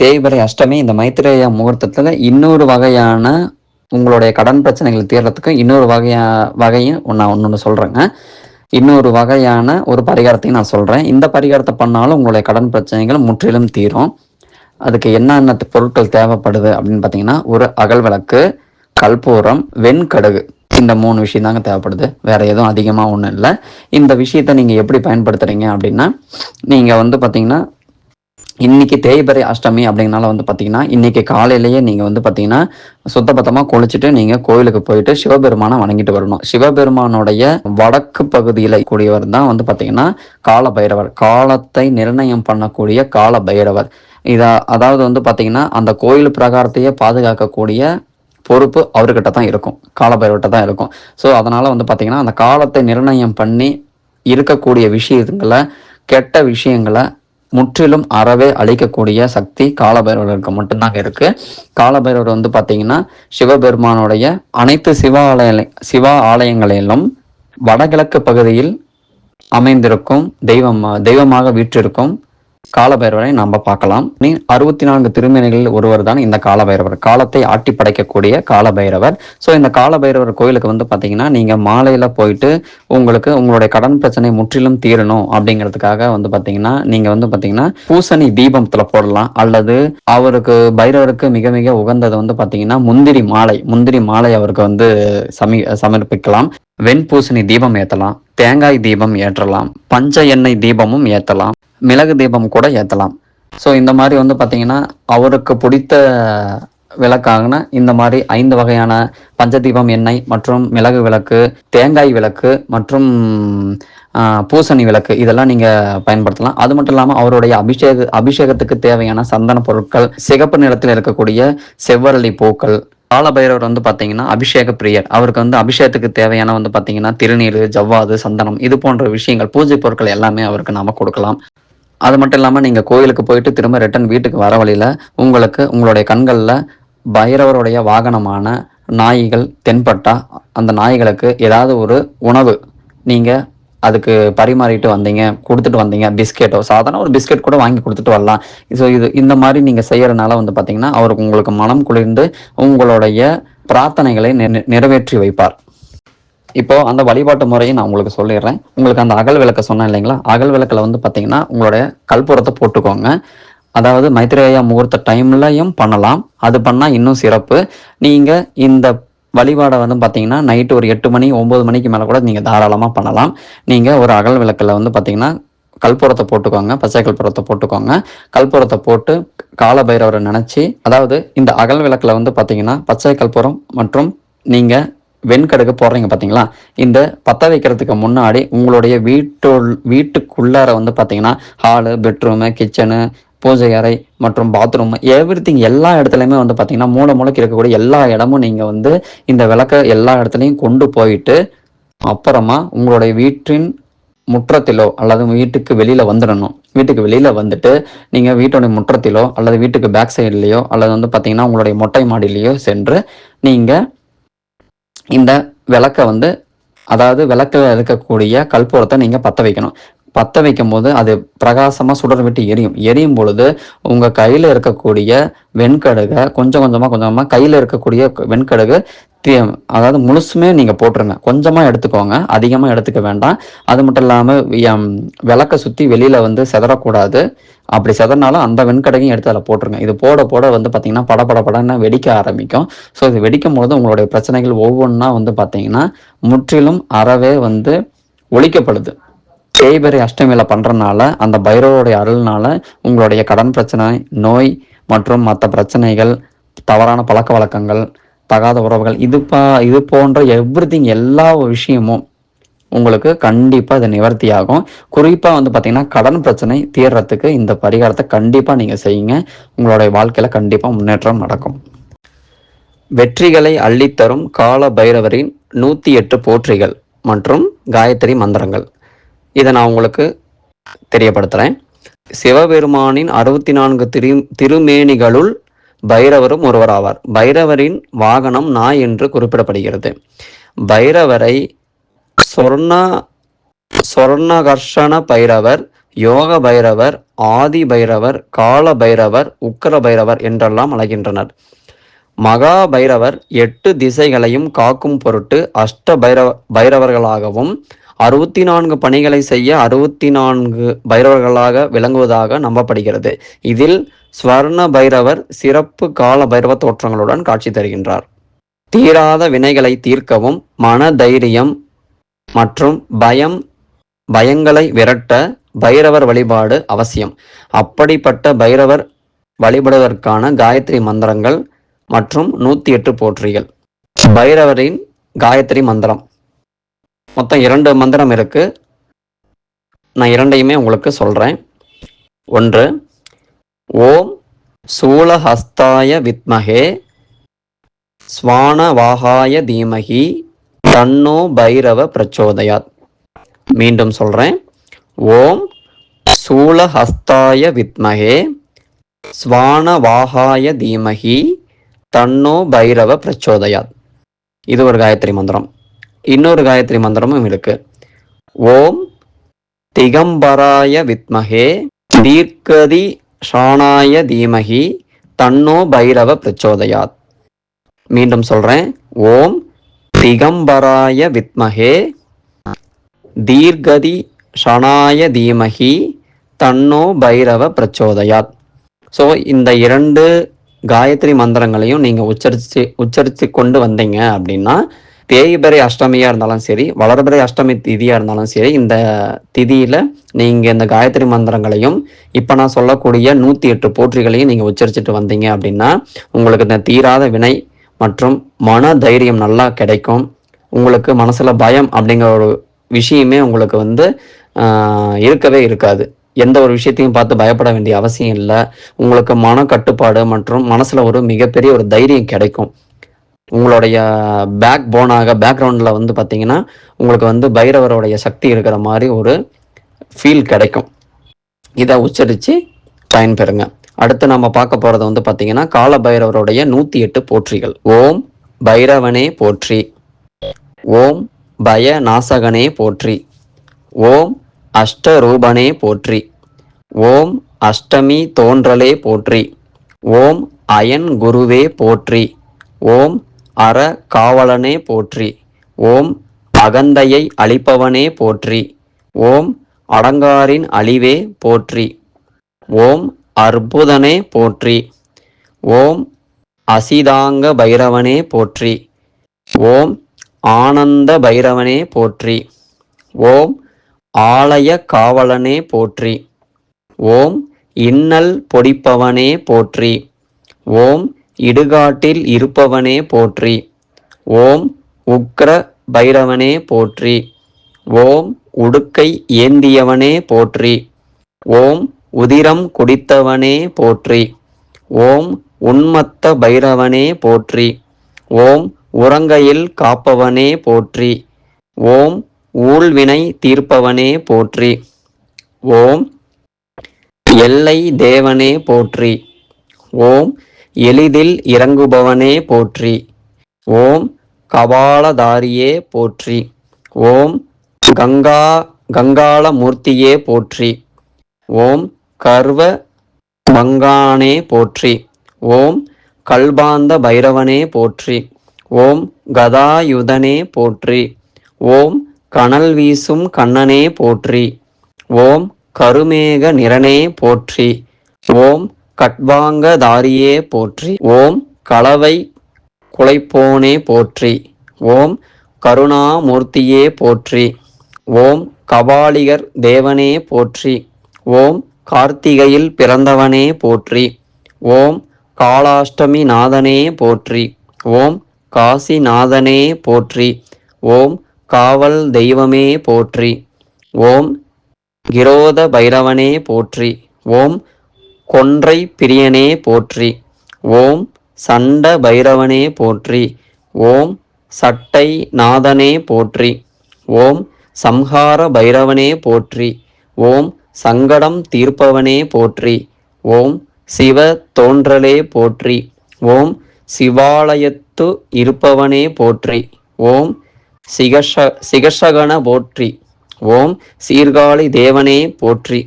தேய்பிரை அஷ்டமி இந்த மைத்திரேய முகூர்த்தத்தில் இன்னொரு வகையான உங்களுடைய கடன் பிரச்சனைகள் தீர்றதுக்கு இன்னொரு வகையா வகையும் நான் ஒன்று ஒன்று சொல்கிறேங்க இன்னொரு வகையான ஒரு பரிகாரத்தையும் நான் சொல்கிறேன் இந்த பரிகாரத்தை பண்ணாலும் உங்களுடைய கடன் பிரச்சனைகள் முற்றிலும் தீரும். அதுக்கு என்னென்ன பொருட்கள் தேவைப்படுது அப்படின்னு பார்த்தீங்கன்னா ஒரு அகல் விளக்கு கல்பூரம் வெண்கடுகு. இந்த மூணு விஷயம் தாங்க தேவைப்படுது. வேற எதுவும் அதிகமாக ஒன்றும் இல்லை. இந்த விஷயத்தை நீங்கள் எப்படி பயன்படுத்துறீங்க அப்படின்னா நீங்கள் வந்து பார்த்தீங்கன்னா இன்னைக்கு தேய்பிறை அஷ்டமி அப்படிங்கனால வந்து பார்த்தீங்கன்னா இன்னைக்கு காலையிலேயே நீங்கள் வந்து பார்த்தீங்கன்னா சுத்தபத்தமாக குளிச்சுட்டு நீங்கள் கோயிலுக்கு போயிட்டு சிவபெருமானை வணங்கிட்டு வரணும். சிவபெருமானுடைய வடக்கு பகுதியில் கூடியவர் தான் வந்து பார்த்தீங்கன்னா கால பைரவர் காலத்தை நிர்ணயம் பண்ணக்கூடிய கால பைரவர் இதை அதாவது வந்து பார்த்தீங்கன்னா அந்த கோயில் பிரகாரத்தையே பாதுகாக்கக்கூடிய பொறுப்பு அவர்கிட்ட தான் இருக்கும். காலபைரவர்கிட்ட தான் இருக்கும். ஸோ அதனால் வந்து பார்த்தீங்கன்னா அந்த காலத்தை நிர்ணயம் பண்ணி இருக்கக்கூடிய விஷயங்களை கெட்ட விஷயங்களை முற்றிலும் அறவே அழிக்கக்கூடிய சக்தி காலபைரவருக்கு மட்டும்தாங்க இருக்கு. காலபைரவர் வந்து பார்த்தீங்கன்னா சிவபெருமானுடைய அனைத்து சிவ ஆலய சிவ ஆலயங்களிலும் வடகிழக்கு பகுதியில் அமைந்திருக்கும் தெய்வம் தெய்வமாக வீற்றிருக்கும் காலபைரவரை நாம் பார்க்கலாம். நீ அறுபத்தி நான்கு திருமேனிகளில் ஒருவர் தான் இந்த காலபைரவர். காலத்தை ஆட்டி படைக்கக்கூடிய காலபைரவர். ஸோ இந்த காலபைரவர் கோயிலுக்கு வந்து பார்த்தீங்கன்னா நீங்கள் மாலையில் போயிட்டு உங்களுக்கு உங்களுடைய கடன் பிரச்சனை முற்றிலும் தீரணும் அப்படிங்கிறதுக்காக வந்து பார்த்தீங்கன்னா நீங்கள் வந்து பார்த்தீங்கன்னா பூசணி தீபத்தில் போடலாம். அல்லது அவருக்கு பைரவருக்கு மிக மிக உகந்தது வந்து பார்த்தீங்கன்னா முந்திரி மாலை. முந்திரி மாலை அவருக்கு வந்து சமி சமர்ப்பிக்கலாம். வெண்பூசணி தீபம் ஏற்றலாம் தேங்காய் தீபம் ஏற்றலாம். பஞ்ச எண்ணெய் தீபமும் ஏற்றலாம் மிளகு தீபம் கூட ஏற்றலாம் ஸோ இந்த மாதிரி வந்து பார்த்தீங்கன்னா அவருக்கு பிடித்த விளக்காகனா இந்த மாதிரி ஐந்து வகையான பஞ்சதீபம் எண்ணெய் மற்றும் மிளகு விளக்கு தேங்காய் விளக்கு மற்றும் பூசணி விளக்கு இதெல்லாம் நீங்கள் பயன்படுத்தலாம். அது மட்டும் இல்லாமல் அவருடைய அபிஷேக அபிஷேகத்துக்கு தேவையான சந்தன பொருட்கள் சிகப்பு நிறத்தில் இருக்கக்கூடிய செவ்வரளி பூக்கள் காலபைரவர் வந்து பார்த்தீங்கன்னா அபிஷேக பிரியர். அவருக்கு வந்து அபிஷேகத்துக்கு தேவையான வந்து பார்த்தீங்கன்னா திருநீர் ஜவ்வாது சந்தனம் இது போன்ற விஷயங்கள் பூஜை பொருட்கள் எல்லாமே அவருக்கு நாம கொடுக்கலாம். அது மட்டும் இல்லாமல் நீங்கள் கோயிலுக்கு போயிட்டு திரும்ப ரிட்டன் வீட்டுக்கு வர வழியில் உங்களுக்கு உங்களுடைய கண்களில் பைரவருடைய வாகனமான நாய்கள் தென்பட்டா அந்த நாய்களுக்கு ஏதாவது ஒரு உணவு நீங்கள் அதுக்கு பரிமாறிட்டு வந்தீங்க கொடுத்துட்டு வந்தீங்க பிஸ்கெட்டோ சாதாரண ஒரு பிஸ்கெட் கூட வாங்கி கொடுத்துட்டு வரலாம். ஸோ இது இந்த மாதிரி நீங்கள் செய்கிறனால வந்து பார்த்தீங்கன்னா அவருக்கு உங்களுக்கு மனம் குளிர்ந்து உங்களுடைய பிரார்த்தனைகளை நிறைவேற்றி வைப்பார். இப்போ அந்த வழிபாட்டு முறையை நான் உங்களுக்கு சொல்லிடுறேன். உங்களுக்கு அந்த அகல் விளக்க சொன்னேன் இல்லைங்களா? அகல் விளக்கில் வந்து பார்த்தீங்கன்னா உங்களுடைய கல்புரத்தை போட்டுக்கோங்க. அதாவது மைத்ரேயா முகூர்த்த டைம்லையும் பண்ணலாம். அது பண்ணால் இன்னும் சிறப்பு. நீங்கள் இந்த வழிபாடை வந்து பார்த்தீங்கன்னா நைட்டு ஒரு எட்டு மணி ஒம்பது மணிக்கு மேலே கூட நீங்கள் தாராளமாக பண்ணலாம். நீங்கள் ஒரு அகல் விளக்கில் வந்து பார்த்தீங்கன்னா கல்புரத்தை போட்டுக்கோங்க. பச்சை கல்புரத்தை போட்டுக்கோங்க. கல்புரத்தை போட்டு காலபைரவரை நினச்சி அதாவது இந்த அகல் விளக்கில் வந்து பார்த்தீங்கன்னா பச்சை கல்புரம் மற்றும் நீங்கள் வெண்கடுகு போடுறீங்க பார்த்தீங்களா இந்த பற்ற வைக்கிறதுக்கு முன்னாடி உங்களுடைய வீட்டு வீட்டுக்குள்ளார வந்து பார்த்தீங்கன்னா ஹாலு பெட்ரூமு கிச்சனு பூஜை அறை மற்றும் பாத்ரூம் எவ்ரி திங் எல்லா இடத்துலையுமே வந்து பார்த்தீங்கன்னா மூளை மூளைக்கு இருக்கக்கூடிய எல்லா இடமும் நீங்கள் வந்து இந்த விளக்க எல்லா இடத்துலையும் கொண்டு போயிட்டு அப்புறமா உங்களுடைய வீட்டின் முற்றத்திலோ அல்லது வீட்டுக்கு வெளியில் வந்துடணும். வீட்டுக்கு வெளியில் வந்துட்டு நீங்கள் வீட்டுடைய முற்றத்திலோ அல்லது வீட்டுக்கு பேக் சைட்லேயோ அல்லது வந்து பார்த்தீங்கன்னா உங்களுடைய மொட்டை மாடியிலையோ சென்று நீங்கள் இந்த விளக்கை வந்து அதாவது விளக்கில் இருக்கக்கூடிய கற்பூரத்தை நீங்கள் பற்ற வைக்கணும். பற்ற வைக்கும் போது அது பிரகாசமாக சுடர் விட்டு எரியும். எரியும் பொழுது உங்கள் கையில் இருக்கக்கூடிய வெண்கடுகை கொஞ்சம் கொஞ்சமாக கொஞ்சமாக கையில் இருக்கக்கூடிய வெண்கடுகு அதாவது முழுசுமே நீங்கள் போட்டுருங்க. கொஞ்சமாக எடுத்துக்கோங்க. அதிகமாக எடுத்துக்க வேண்டாம். அது மட்டும் இல்லாமல் விளக்க சுற்றி வெளியில் வந்து செதறக்கூடாது. அப்படி செதறினாலும் அந்த வெண்கடையும் எடுத்து அதில் போட்டுருங்க. இது போட போட வந்து பார்த்தீங்கன்னா பட பட படன்னு வெடிக்க ஆரம்பிக்கும். ஸோ இது வெடிக்கும் போது உங்களுடைய பிரச்சனைகள் ஒவ்வொன்றா வந்து பார்த்தீங்கன்னா முற்றிலும் அறவே வந்து ஒழிக்கப்படுது. தேய்பெரி அஷ்டமியில் பண்ணுறனால அந்த பைரவருடைய அருள்னால உங்களுடைய கடன் பிரச்சனை நோய் மற்றும் மற்ற பிரச்சனைகள் தவறான பழக்க வழக்கங்கள் தகாத உறவுகள் இது பா இது போன்ற எவ்ரி எல்லா விஷயமும் உங்களுக்கு கண்டிப்பாக இது நிவர்த்தி ஆகும் குறிப்பாக வந்து பார்த்திங்கன்னா கடன் பிரச்சனை தீர்றதுக்கு இந்த பரிகாரத்தை கண்டிப்பாக நீங்கள் செய்யுங்க. உங்களுடைய வாழ்க்கையில் கண்டிப்பாக முன்னேற்றம் நடக்கும். வெற்றிகளை அள்ளித்தரும் கால பைரவரின் நூற்றி எட்டு போற்றிகள் மற்றும் காயத்ரி மந்திரங்கள். இதை நான் உங்களுக்கு தெரியப்படுத்துகிறேன் சிவபெருமானின் அறுபத்தி நான்கு திரு திருமேனிகளுள் பைரவரும் ஒருவர் ஆவார் பைரவரின் வாகனம் நாய் என்று குறிப்பிடப்படுகிறது. பைரவரை சொர்ண சொர்ணகர்ஷண பைரவர் யோக பைரவர் ஆதி பைரவர் கால பைரவர் உக்கர பைரவர் என்றெல்லாம் அழைக்கின்றனர் மகா பைரவர் எட்டு திசைகளையும் காக்கும் பொருட்டு அஷ்ட பைரவ பைரவர்களாகவும் அறுபத்தி நான்கு பணிகளை செய்ய அறுபத்தி நான்கு பைரவர்களாக விளங்குவதாக நம்பப்படுகிறது. இதில் ஸ்வர்ண பைரவர் சிறப்பு கால பைரவ தோற்றங்களுடன் காட்சி தருகின்றார். தீராத வினைகளை தீர்க்கவும் மன தைரியம் மற்றும் பயம் பயங்களை விரட்ட பைரவர் வழிபாடு அவசியம். அப்படிப்பட்ட பைரவர் வழிபடுவதற்கான காயத்ரி மந்திரங்கள் மற்றும் நூற்றி எட்டு போற்றிகள். பைரவரின் காயத்ரி மந்திரம். மொத்தம் இரண்டு மந்திரம் இருக்கு. நான் இரண்டையுமே உங்களுக்கு சொல்கிறேன் ஒன்று ஓம் சூலஹஸ்தாய வித்மகே ஸ்வானவாகாய தீமகி தன்னோ பைரவ பிரச்சோதயாத். மீண்டும் சொல்கிறேன் ஓம் சூலஹஸ்தாய வித்மகே ஸ்வானவாகாய தீமகி தன்னோ பைரவ பிரச்சோதயாத். இது ஒரு காயத்ரி மந்திரம். இன்னொரு காயத்ரி மந்திரமும் இருக்கு ஓம் திகம்பராய வித்மகே தீர்க்கதி ஷானாய தீமகி தன்னோ பைரவ பிரச்சோதயாத். மீண்டும் சொல்றேன். ஓம் திகம்பராய வித்மகே தீர்கதி ஷனாய தீமகி தன்னோ பைரவ பிரச்சோதயாத். ஸோ இந்த இரண்டு காயத்ரி மந்திரங்களையும் நீங்கள் உச்சரித்து உச்சரித்து கொண்டு வந்தீங்க அப்படின்னா தேய்பிறை அஷ்டமியாக இருந்தாலும் சரி வளர்பிறை அஷ்டமி திதியாக இருந்தாலும் சரி இந்த திதியில் நீங்கள் இந்த காயத்ரி மந்திரங்களையும் இப்போ நான் சொல்லக்கூடிய நூற்றி எட்டு போற்றிகளையும் நீங்கள் உச்சரிச்சுட்டு வந்தீங்க அப்படின்னா உங்களுக்கு இந்த தீராத வினை மற்றும் மன தைரியம் நல்லா கிடைக்கும். உங்களுக்கு மனசில் பயம் அப்படிங்கிற ஒரு விஷயமே உங்களுக்கு வந்து இருக்கவே இருக்காது. எந்த ஒரு விஷயத்தையும் பார்த்து பயப்பட வேண்டிய அவசியம் இல்லை. உங்களுக்கு மன கட்டுப்பாடு மற்றும் மனசில் ஒரு மிகப்பெரிய ஒரு தைரியம் கிடைக்கும். உங்களுடைய பேக் போனாக பேக்ரவுண்டில் வந்து பார்த்தீங்கன்னா உங்களுக்கு வந்து பைரவருடைய சக்தி இருக்கிற மாதிரி ஒரு ஃபீல் கிடைக்கும். இதை உச்சரித்து பயன்பெறுங்க. அடுத்து நம்ம பார்க்க போகிறது வந்து பார்த்தீங்கன்னா கால பைரவருடைய நூற்றி எட்டு போற்றிகள். ஓம் பைரவனே போற்றி. ஓம் பய நாசகனே போற்றி. ஓம் அஷ்டரூபனே போற்றி. ஓம் அஷ்டமி தோன்றலே போற்றி. ஓம் அயன் குருவே போற்றி. ஓம் அற காவலனே போற்றி. ஓம் அகந்தையை அழிப்பவனே போற்றி. ஓம் அடங்காரின் அழிவே போற்றி. ஓம் அற்புதனே போற்றி. ஓம் அசிதாங்க பைரவனே போற்றி. ஓம் ஆனந்த பைரவனே போற்றி. ஓம் ஆலய காவலனே போற்றி. ஓம் இன்னல் பொடிப்பவனே போற்றி. ஓம் இடுகாட்டில் இருப்பவனே போற்றி. ஓம் உக்ர பைரவனே போற்றி. ஓம் உடுக்கை ஏந்தியவனே போற்றி. ஓம் உதிரம் குடித்தவனே போற்றி. ஓம் உன்மத்த பைரவனே போற்றி. ஓம் உறங்கையில் காப்பவனே போற்றி. ஓம் ஊழ்வினை தீர்ப்பவனே போற்றி. ஓம் எல்லை தேவனே போற்றி. ஓம் எளிதில் இறங்குபவனே போற்றி. ஓம் கபாலதாரியே போற்றி. ஓம் கங்கா கங்காளமூர்த்தியே போற்றி. ஓம் கர்வ மங்கானே போற்றி. ஓம் கல்பாந்த பைரவனே போற்றி. ஓம் கதாயுதனே போற்றி. ஓம் கனல் வீசும் கண்ணனே போற்றி. ஓம் கருமேக நிறனே போற்றி. ஓம் கட்வாங்கதாரியே போற்றி ஓம் களவை குலைப்போனே போற்றி ஓம் கருணாமூர்த்தியே போற்றி ஓம் கபாலிகர் தேவனே போற்றி ஓம் கார்த்திகையில் பிறந்தவனே போற்றி ஓம் காளாஷ்டமி நாதனே போற்றி ஓம் காசிநாதனே போற்றி ஓம் காவல் தெய்வமே போற்றி ஓம் கிரோத பைரவனே போற்றி ஓம் கொன்றை பிரியனே போற்றி. ஓம் சண்ட பைரவனே போற்றி. ஓம் சட்டை நாதனே போற்றி. ஓம் சம்ஹார பைரவனே போற்றி. ஓம் சங்கடம் தீர்ப்பவனே போற்றி. ஓம் சிவ தோன்றலே போற்றி. ஓம் சிவாலயத்து இருப்பவனே போற்றி. ஓம் சிகஷ சிகஷகன போற்றி. ஓம் சீர்காழி தேவனே போற்றி.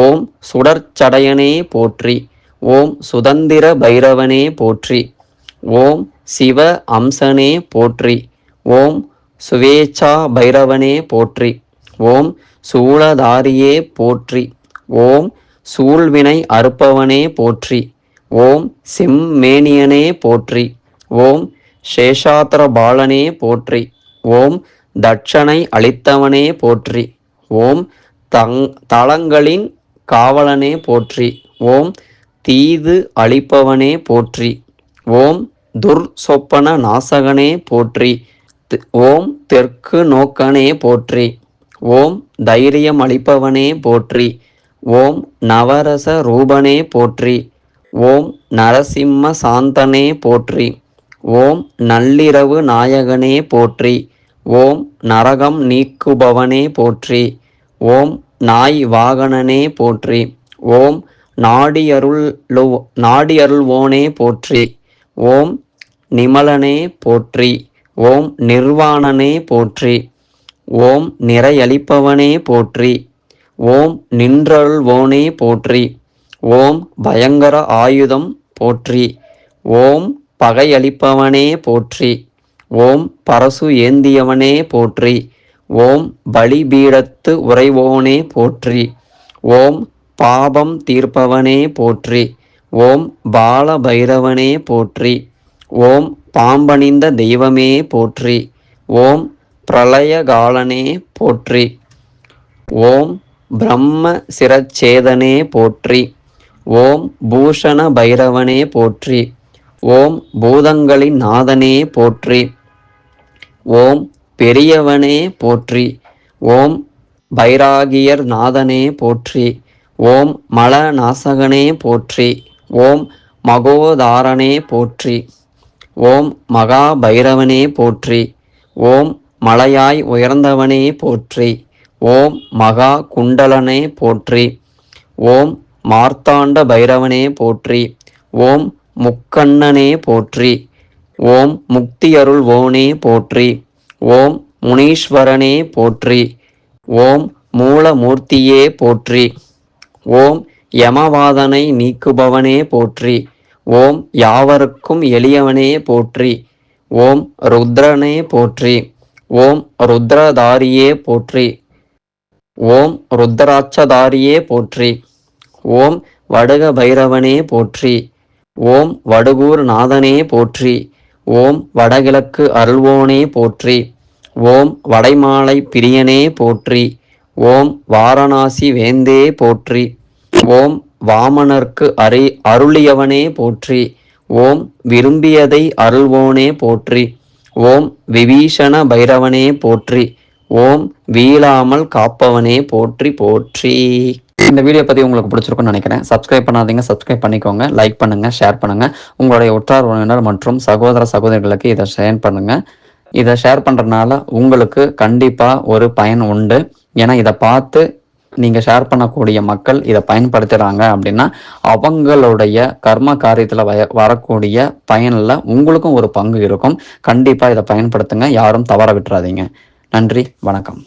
ஓம் சுடற்சடையனே போற்றி. ஓம் சுதந்திர பைரவனே போற்றி. ஓம் சிவ அம்சனே போற்றி. ஓம் சுவேச்சா பைரவனே போற்றி. ஓம் சூளதாரியே போற்றி. ஓம் சூழ்வினை அறுப்பவனே போற்றி. ஓம் சிம்மேனியனே போற்றி. ஓம் சேஷாத்திர பாலனே போற்றி. ஓம் தட்சனை அளித்தவனே போற்றி. ஓம் தங் தளங்களின் காவலனே போற்றி. ஓம் தீது அழிப்பவனே போற்றி. ஓம் துர் சொப்பன நாசகனே போற்றி. ஓம் தெற்கு நோக்கனே போற்றி. ஓம் தைரியம் அளிப்பவனே போற்றி. ஓம் நவரச ரூபனே போற்றி. ஓம் நரசிம்ம சாந்தனே போற்றி. ஓம் நள்ளிரவு நாயகனே போற்றி. ஓம் நரகம் நீக்குபவனே போற்றி. ஓம் நாய் வாகனனே போற்றி. ஓம் நாடியருள் நாடியருள்வோனே போற்றி. ஓம் நிமலனே போற்றி. ஓம் நிர்வாணனே போற்றி. ஓம் நிறையளிப்பவனே போற்றி. ஓம் நின்றருள்வோனே போற்றி. ஓம் பயங்கர ஆயுதம் போற்றி. ஓம் பகையளிப்பவனே போற்றி. ஓம் பரசு ஏந்தியவனே போற்றி. ஓம் பலிபீடத்து உறைவோனே போற்றி. ஓம் பாபம் தீர்ப்பவனே போற்றி. ஓம் பால பைரவனே போற்றி. ஓம் பாம்பணிந்த தெய்வமே போற்றி. ஓம் பிரளயகாலனே போற்றி. ஓம் பிரம்ம சிரச்சேதனே போற்றி. ஓம் பூஷண பைரவனே போற்றி. ஓம் பூதங்களின் நாதனே போற்றி. ஓம் பெரியவனே போற்றி ஓம் பைராகியர் நாதனே போற்றி ஓம் மல நாசகனே போற்றி ஓம் மகோதாரனே போற்றி ஓம் மகா பைரவனே போற்றி ஓம் மலையாய் உயர்ந்தவனே போற்றி ஓம் மகா குண்டலனே போற்றி ஓம் மார்த்தாண்ட பைரவனே போற்றி ஓம் முக்கண்ணனே போற்றி ஓம் முக்தியருள்வோனே போற்றி ஓம் முனீஸ்வரனே போற்றி. ஓம் மூலமூர்த்தியே போற்றி. ஓம் யமவாதனை நீக்குபவனே போற்றி. ஓம் யாவருக்கும் எளியவனே போற்றி. ஓம் ருத்ரனே போற்றி. ஓம் ருத்ரதாரியே போற்றி. ஓம் ருத்ராட்சதாரியே போற்றி. ஓம் வடுக பைரவனே போற்றி. ஓம் வடுகூர் நாதனே போற்றி. ஓம் வடகிழக்கு அருள்வோனே போற்றி. ஓம் வடைமாலை பிரியனே போற்றி. ஓம் வாரணாசி வேந்தே போற்றி. ஓம் வாமனர்க்கு அரி அருளியவனே போற்றி. ஓம் விரும்பியதை அருள்வோனே போற்றி. ஓம் விபீஷண பைரவனே போற்றி. ஓம் வீழாமல் காப்பவனே போற்றி போற்றி. இந்த வீடியோ பற்றி உங்களுக்கு பிடிச்சிருக்குன்னு நினைக்கிறேன். சப்ஸ்கிரைப் பண்ணாதீங்க சப்ஸ்கிரைப் பண்ணிக்கோங்க லைக் பண்ணுங்கள் ஷேர் பண்ணுங்கள் உங்களுடைய உற்றார் உறவினர் மற்றும் சகோதர சகோதரிகளுக்கு இதை ஷேர் பண்ணுங்கள் இதை ஷேர் பண்ணுறதுனால உங்களுக்கு கண்டிப்பாக ஒரு பயன் உண்டு. ஏன்னா இதை பார்த்து நீங்கள் ஷேர் பண்ணக்கூடிய மக்கள் இதை பயன்படுத்துகிறாங்க அப்படின்னா அவங்களுடைய கர்ம காரியத்தில் வய வரக்கூடிய பயனில் உங்களுக்கும் ஒரு பங்கு இருக்கும். கண்டிப்பாக இதை பயன்படுத்துங்க. யாரும் தவற விட்டுறாதீங்க. நன்றி. வணக்கம்.